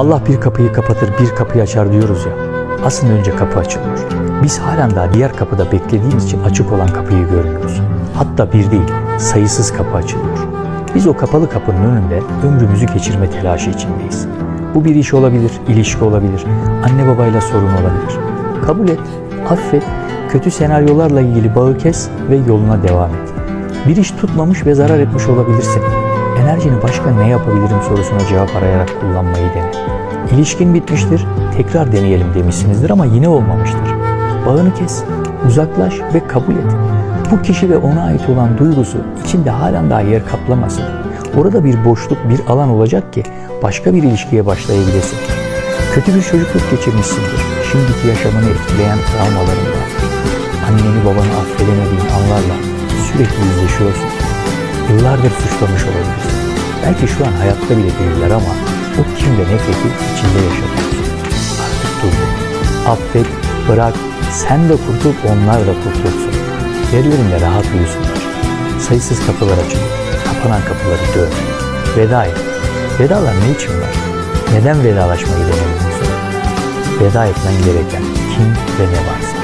Allah bir kapıyı kapatır, bir kapıyı açar diyoruz ya. Aslında önce kapı açılıyor. Biz halen daha diğer kapıda beklediğimiz için açık olan kapıyı görmüyoruz. Hatta bir değil, sayısız kapı açılıyor. Biz o kapalı kapının önünde ömrümüzü geçirme telaşı içindeyiz. Bu bir iş olabilir, ilişki olabilir, anne babayla sorun olabilir. Kabul et, affet, kötü senaryolarla ilgili bağı kes ve yoluna devam et. Bir iş tutmamış ve zarar etmiş olabilirsin. Enerjini başka ne yapabilirim sorusuna cevap arayarak kullanmayı dene. İlişkin bitmiştir, tekrar deneyelim demişsinizdir ama yine olmamıştır. Bağını kes, uzaklaş ve kabul et. Bu kişi ve ona ait olan duygusu içinde halen daha yer kaplamasın. Orada bir boşluk, bir alan olacak ki başka bir ilişkiye başlayabilesin. Kötü bir çocukluk geçirmişsindir. Şimdiki yaşamını etkileyen travmalarında. Anneni babanı affedemediğin anlarla sürekli yüzleşiyorsun. Yıllardır suçlamış olabilirsin. Belki şu an hayatta bile değiller ama o kin ve nefreti içinde yaşatıyorsun. Artık dur. Affet, bırak, sen de kurtul, onlar da kurtulsun. Ve rahat uyusunlar. Sayısız kapılar açılır. Kapanan kapıları dön. Veda et. Vedalar ne için var? Neden vedalaşmayı denedin Veda etmen gereken kim ve ne varsa.